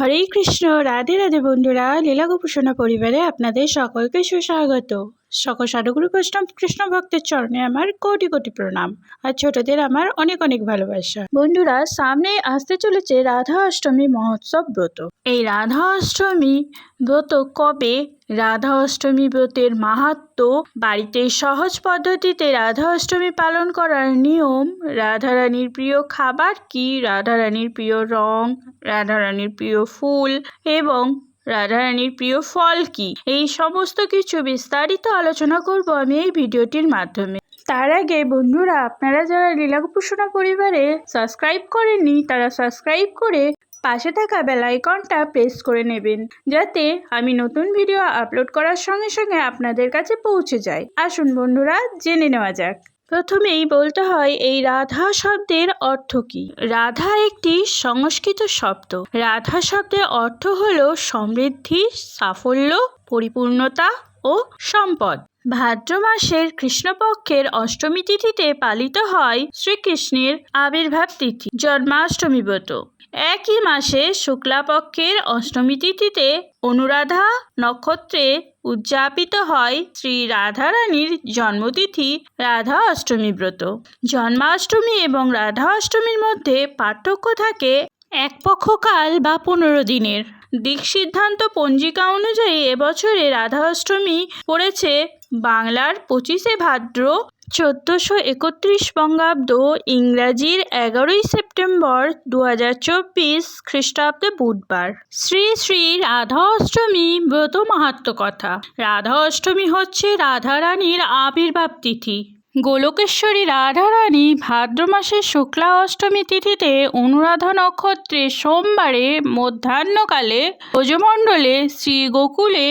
হরে কৃষ্ণ রাধে রাধে বন্ধুরা লীলা গোপোষণা পরিবারে আপনাদের সকলকে সুস্বাগত। সকল সাধুগুরু বৈষ্ণব কৃষ্ণ ভক্তের চরণে আমার কোটি কোটি প্রণাম আর ছোটদের আমার অনেক অনেক ভালোবাসা। বন্ধুরা সামনে আসতে চলেছে রাধা অষ্টমী মহোৎসব ব্রত। এই রাধা অষ্টমী ব্রত কবে? রাধা অষ্টমী ব্রতের মাহাত্ম্য বাড়িতে সহজ পদ্ধতিতে রাধা অষ্টমী পালন করার নিয়ম রাধারানীর প্রিয় খাবার কি? রাধারানীর প্রিয় রং রাধারানীর প্রিয় ফুল এবং রাধারানীর প্রিয় ফল কি? এই সমস্ত কিছু বিস্তারিত আলোচনা করব আমি এই ভিডিওটির মাধ্যমে। তার আগে বন্ধুরা, আপনারা যারা লীলা লীলাকুপোষণা পরিবারে সাবস্ক্রাইব করেননি, তারা সাবস্ক্রাইব করে পাশে থাকা বেল আইকনটা প্রেস করে নেবেন, যাতে আমি নতুন ভিডিও আপলোড করার সঙ্গে সঙ্গে আপনাদের কাছে পৌঁছে যায়। আসুন বন্ধুরা, জেনে নেওয়া যাক। প্রথমেই বলতে হয় এই রাধা শব্দের অর্থ কি? রাধা একটি সংস্কৃত শব্দ। রাধা শব্দের অর্থ হল সমৃদ্ধি, সাফল্য, পরিপূর্ণতা ও সম্পদ। ভাদ্র মাসের কৃষ্ণপক্ষের অষ্টমী তিথিতে পালিত হয় শ্রীকৃষ্ণের আবির্ভাব তিথি, জন্মাষ্টমী ব্রত। একই মাসে শুক্লাপক্ষের অষ্টমী তিথিতে অনুরাধা নক্ষত্রে উদযাপিত হয় শ্রী রাধারানীর জন্মতিথি রাধা অষ্টমী ব্রত। জন্মাষ্টমী এবং রাধা অষ্টমীর মধ্যে পার্থক্য থাকে এক পক্ষকাল বা পনেরো দিনের। দিক সিদ্ধান্ত পঞ্জিকা অনুযায়ী এবছরে রাধা অষ্টমী পড়েছে বাংলার পঁচিশে ভাদ্র, চোদ্দোশো একত্রিশ বঙ্গাব্দ, ইংরাজির এগারোই সেপ্টেম্বর দু হাজার চব্বিশ খ্রিস্টাব্দে বুধবার। শ্রী শ্রী রাধা অষ্টমী ব্রত মাহাত্ম কথা। রাধা অষ্টমী হচ্ছে রাধারানীর আবির্ভাব তিথি। গোলকেশ্বরী রাধারানী ভাদ্র মাসের শুক্লা অষ্টমী তিথিতে অনুরাধা নক্ষত্রে সোমবারে মধ্যাহ্নকালে ব্রজমণ্ডলে শ্রী গোকুলে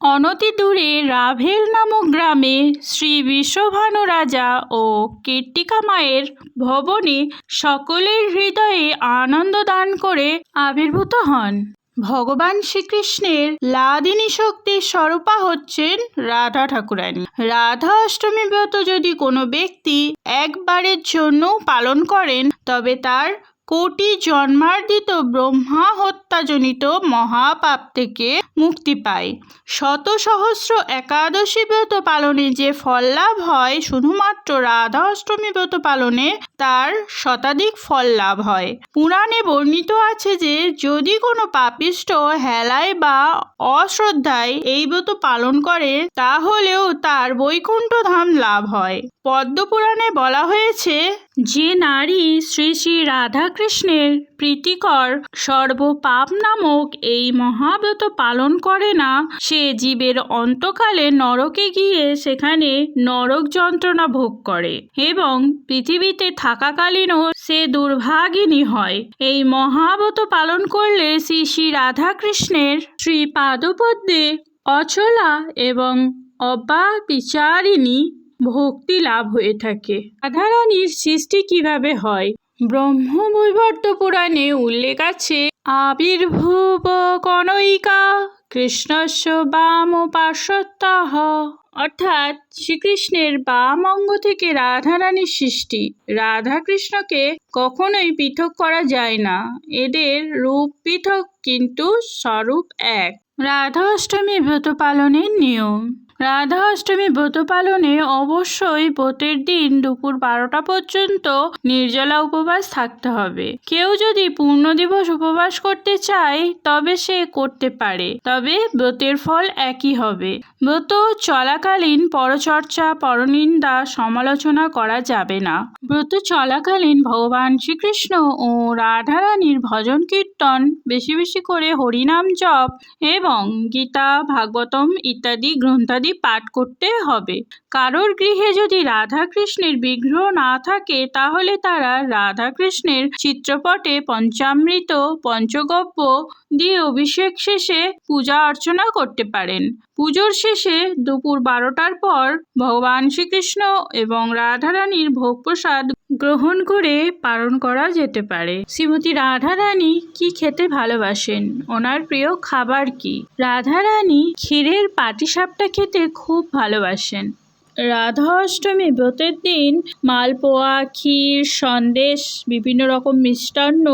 অনতি দূরে রাভেল নামক গ্রামে শ্রী বিশ্বভানু রাজা ও কীর্তিকা মায়ের ভবনে সকলের হৃদয়ে আনন্দ দান করে আবির্ভূত হন। ভগবান শ্রীকৃষ্ণের লাদিনী শক্তির স্বরূপা হচ্ছেন রাধা ঠাকুরানী। রাধা অষ্টমী ব্রত যদি কোনো ব্যক্তি একবারের জন্য পালন করেন, তবে তার কোটি জন্মার্জিত ব্রহ্মা হত্যাজনিত মহাপাপ থেকে মুক্তি পায়। শত সহস্র একাদশী ব্রত পালনে যে ফল লাভ হয়, শুধুমাত্র রাধা অষ্টমী ব্রত পালনে তার শতাধিক ফল লাভ হয়। পুরাণে বর্ণিত আছে যে, যদি কোনো পাপিষ্ট হেলায় বা অশ্রদ্ধায় এই ব্রত পালন করে, তাহলেও তার বৈকুণ্ঠ ধাম লাভ হয়। পদ্মপুরাণে বলা হয়েছে যে নারী শ্রী শ্রী রাধাকৃষ্ণের প্রীতিকর সর্বপাপ নামক এই মহাব্রত পালন করে না, সে জীবের অন্তকালে নরকে গিয়ে সেখানে নরক যন্ত্রণা ভোগ করে এবং পৃথিবীতে থাকাকালীনও সে দুর্ভাগিনী হয়। এই মহাব্রত পালন করলে শ্রী শ্রী রাধাকৃষ্ণের শ্রী পাদপদ্মে অচলা এবং অব্যাবিচারিণী ভক্তি লাভ হয়ে থাকে। রাধারানীর সৃষ্টি কীভাবে হয়? ব্রহ্মবৈবর্ত পুরাণে উল্লেখ আছে, আবির্ভূব কনৈকা কৃষ্ণস্য বাম পার্শ্বত্যাহ অর্থাৎ শ্রীকৃষ্ণের বাম অঙ্গ থেকে রাধারানীর সৃষ্টি। রাধাকৃষ্ণকে কখনোই পৃথক করা যায় না। এদের রূপ পৃথক, কিন্তু স্বরূপ এক। রাধা অষ্টমী ব্রত পালনের নিয়ম। রাধা অষ্টমী ব্রত পালনে অবশ্যই ব্রতের দিন দুপুর বারোটা পর্যন্ত নির্জলা উপবাস থাকতে হবে। কেউ যদি পূর্ণ দিবস উপবাস করতে চায়, তবে সে করতে পারে। তবে ব্রতের ফল একই হবে। ব্রত চলাকালীন পরচর্চা, পরনিন্দা, সমালোচনা করা যাবে না। ব্রত চলাকালীন ভগবান শ্রীকৃষ্ণ ও রাধারানীর ভজন কীর্তন বেশি বেশি করে হরিনাম জপ এবং গীতা, ভাগবতম ইত্যাদি গ্রন্থাদি পাঠ করতে হবে। কারোর গৃহে যদি রাধা কৃষ্ণের বিগ্রহ না থাকে, তাহলে তারা রাধা কৃষ্ণের চিত্রপটে পঞ্চামৃত, পঞ্চগব্য দিয়ে অভিষেক শেষে পূজা অর্চনা করতে পারেন। পুজোর শেষে দুপুর বারোটার পর ভগবান শ্রীকৃষ্ণ এবং রাধারানীর ভোগ প্রসাদ গ্রহণ করে পালন করা যেতে পারে। শ্রীমতী রাধারানী কি খেতে ভালোবাসেন? ওনার প্রিয় খাবার কি? রাধারানী ক্ষীরের পাটিসাপটা খেতে খুব ভালোবাসেন। রাধা অষ্টমী ব্রতের দিন মালপোয়া, ক্ষীর, সন্দেশ, বিভিন্ন রকম মিষ্টান্ন,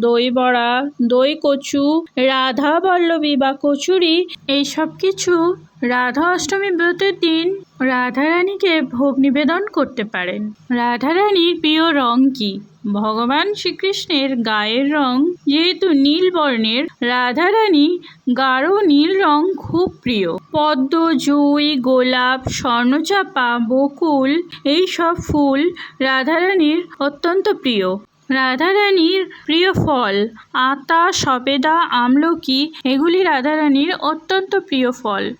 দই বড়া, দই কচু, রাধা পল্লবী বা কচুরি এইসব কিছু রাধা অষ্টমী ব্রতের দিন রাধারানীকে ভোগ নিবেদন করতে পারেন। রাধারানীর প্রিয় রং কি? ভগবান শ্রীকৃষ্ণের গায়ের রং যেহেতু নীল বর্ণের, রাধারানী গাঢ় নীল রং খুব প্রিয়। পদ্ম, জুঁই, গোলাপ, স্বর্ণচাপা, বকুল, এই সব ফুল রাধারানীর অত্যন্ত প্রিয়। রাধারানীর প্রিয় ফল, আতা, সবেদা, আমলকি, এগুলি রাধারানীর অত্যন্ত প্রিয় ফল।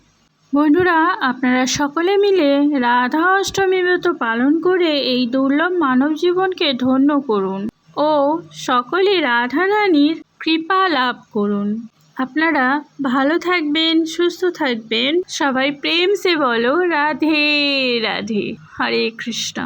বন্ধুরা, আপনারা সকলে মিলে রাধা অষ্টমী ব্রত পালন করে এই দুর্লভ মানব জীবনকে ধন্য করুন ও সকলে রাধা রানীর কৃপা লাভ করুন। আপনারা ভালো থাকবেন, সুস্থ থাকবেন। সবাই প্রেম সে বলো, রাধে রাধে। হরে কৃষ্ণ।